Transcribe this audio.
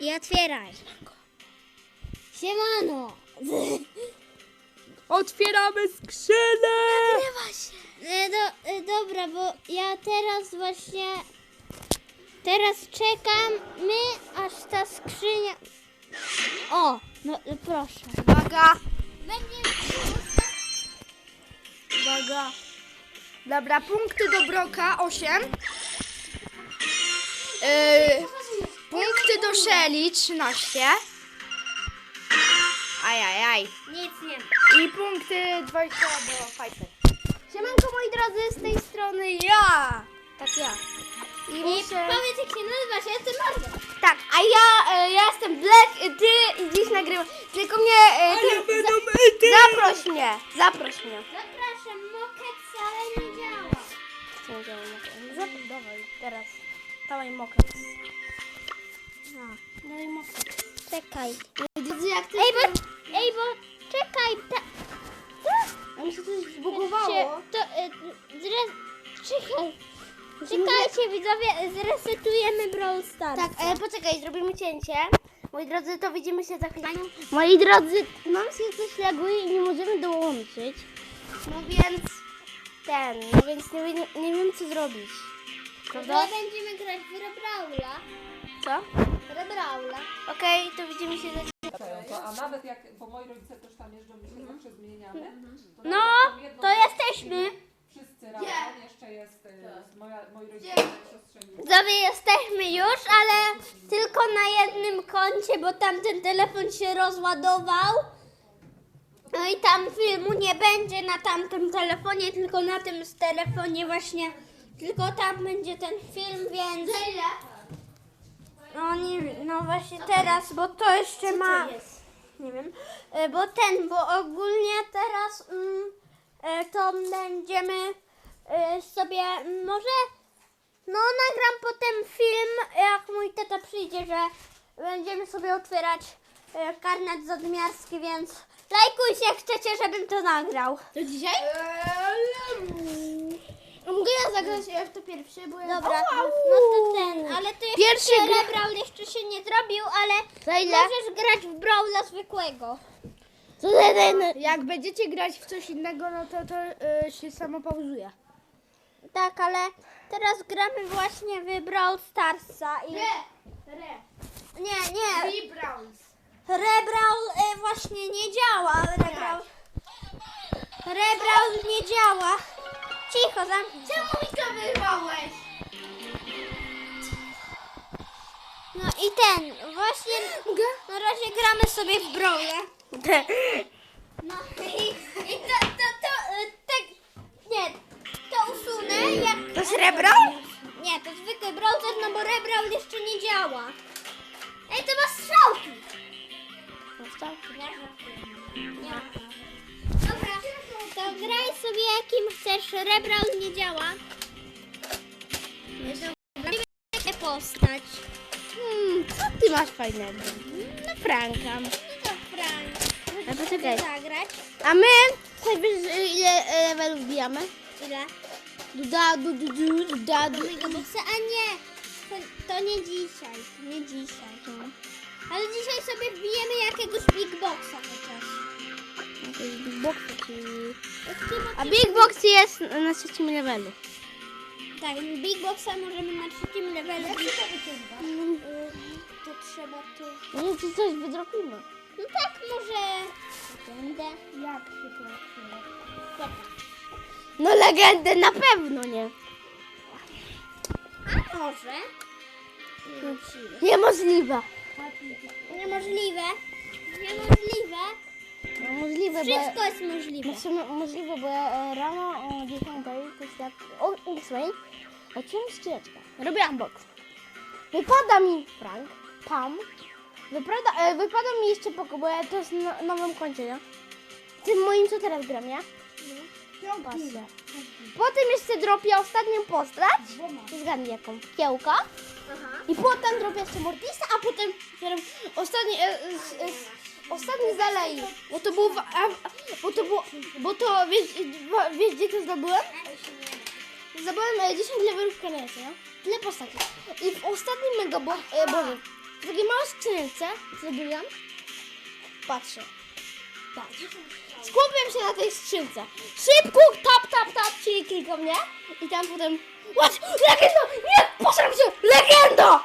I otwieraj. Siemano. Otwieramy skrzynę! Nagrywa się. E, do, e, dobra, bo ja teraz właśnie... Teraz czekam, my, aż ta skrzynia... O, no e, proszę. Uwaga, Będzie... uwaga. Dobra, punkty do Broka 8. Yy, Shelly 13. Ajajaj. Nic nie ma. I punkty 20 do Piper. Siemanko moi drodzy, z tej strony ja. Tak ja. I I muszę... powiedz jak się nazywasz, ja jestem Marta. Tak, a ja, e, ja jestem Black, e, ty i dziś nagrywam. Tylko mnie, e, ty, za, zaproś mnie, zaproś mnie. Zapraszam, moket wcale nie działa. Co nie działa? Zap- Dawaj, teraz. Dawaj mokrec. Czekaj. Drodzy, jak. Ej, bo, ej, bo, czekaj, ta... A mi się coś zbugowało. to, e, zre... Czekaj. Czekajcie widzowie, zresetujemy Brawl Stars. Tak, e, poczekaj, zrobimy cięcie. Moi drodzy, to widzimy się za chwilę. Moi drodzy, nam się coś laguje i nie możemy dołączyć. No więc ten, no więc nie, wiem- nie wiem co zrobić. Prawda? My będziemy grać w Rebraula. Co? Rebraula. Okej, to widzimy się za to, a nawet jak, bo moi rodzice też tam jeżdżą, my się zawsze zmieniamy. To No, nawet tą jedną to jesteśmy. Wszyscy razem, jeszcze jest e, moja, moi rodzice, siostrzenicy. Widzowie, jesteśmy już, ale tylko na jednym koncie, bo tamten telefon się rozładował. No i tam filmu nie będzie na tamtym telefonie, tylko na tym z telefonie właśnie. Tylko tam będzie ten film, więc... No nie wiem, no właśnie teraz, bo to jeszcze ma... Nie wiem, e, bo ten, bo ogólnie teraz mm, e, to będziemy e, sobie, może, no nagram potem film, jak mój tata przyjdzie, że będziemy sobie otwierać karnet zadmiarski, więc lajkujcie, jak chcecie, żebym to nagrał. To dzisiaj? Mogę ja zagrać w to pierwszy, bo ja... Dobra, no to ten, ale to jeszcze Pierwszy gra- Brawl jeszcze się nie zrobił, ale Za ile? możesz grać w Brawla zwykłego. Co za ten? Jak będziecie grać w coś innego, no to to y, się samo pauzuje. Tak, ale teraz gramy właśnie w Brawl Starsa i... Re. Nie, nie, Three Browns. Rebrawl e, właśnie nie działa. Rebrawl, Rebrawl nie działa. Cicho, zamknij. Czemu mi to wyrwałeś? No i ten, właśnie na razie gramy sobie w Brawle. No i, i to, to, to, e, tak, nie, to usunę jak... To jest Rebro? Nie, to zwykły browser, no bo Rebrawl jeszcze nie działa. Ej, to ma strzałki. Nie ma. Dobra, graj sobie jakim chcesz. Rebrawl nie działa. Nie postać. Hmm, co ty masz fajnego? No Franka. No to Frank. A poczekaj. Zagrać. A my? Chcesz wiesz ile e, levelów bijamy? Ile? Duda, du, du, du, duda, du. Do mojego boxa? A nie, to, to nie dzisiaj. Nie dzisiaj. Ale dzisiaj sobie wbijemy jakiegoś big boxa chociaż. Jakieś Big boxy, czyli... A Big Box jest na trzecim levelu. Tak, Big Boxa możemy na trzecim levelu. Jak się to wyciąga? To trzeba to... No to coś wydropimy. No tak, może... Będę. Jak się to No legendę na pewno nie. A może? Niemożliwe. Niemożliwe. Niemożliwe. No, możliwe, Wszystko bo... jest możliwe. No w sumie możliwe, bo ja e, rano o 10 coś jak... O, ósmej otwieram skrzyneczkę. Robię unbox. Wypada mi Frank, Pam. Wypada, e, wypada mi jeszcze Poko, bo ja to jest na nowym koncie, nie? Tym moim, co teraz gram, nie? Patrzcie. Potem jeszcze dropię ostatnią postać. Zgadnij jaką. Kiełka. Aha. I potem dropię jeszcze Mortisa, a potem otwieram ostatni, e, e, e, ostatni zalei. Bo to było, w- a, bo to było, bo to wiesz, e, gdzie to zdobyłem? E, 10 levelów w kanecie, nie? Tyle postaci. I w ostatnim mega, bo, e, boże, w takiej małej skrzynce zrobiłam. Patrzę. Patrz. Skupiam się na tej skrzynce. Szybko, tap, tap, tap, czyli klikam, nie? I tam potem... What? Legenda! Nie! Poszedłem się! Legenda!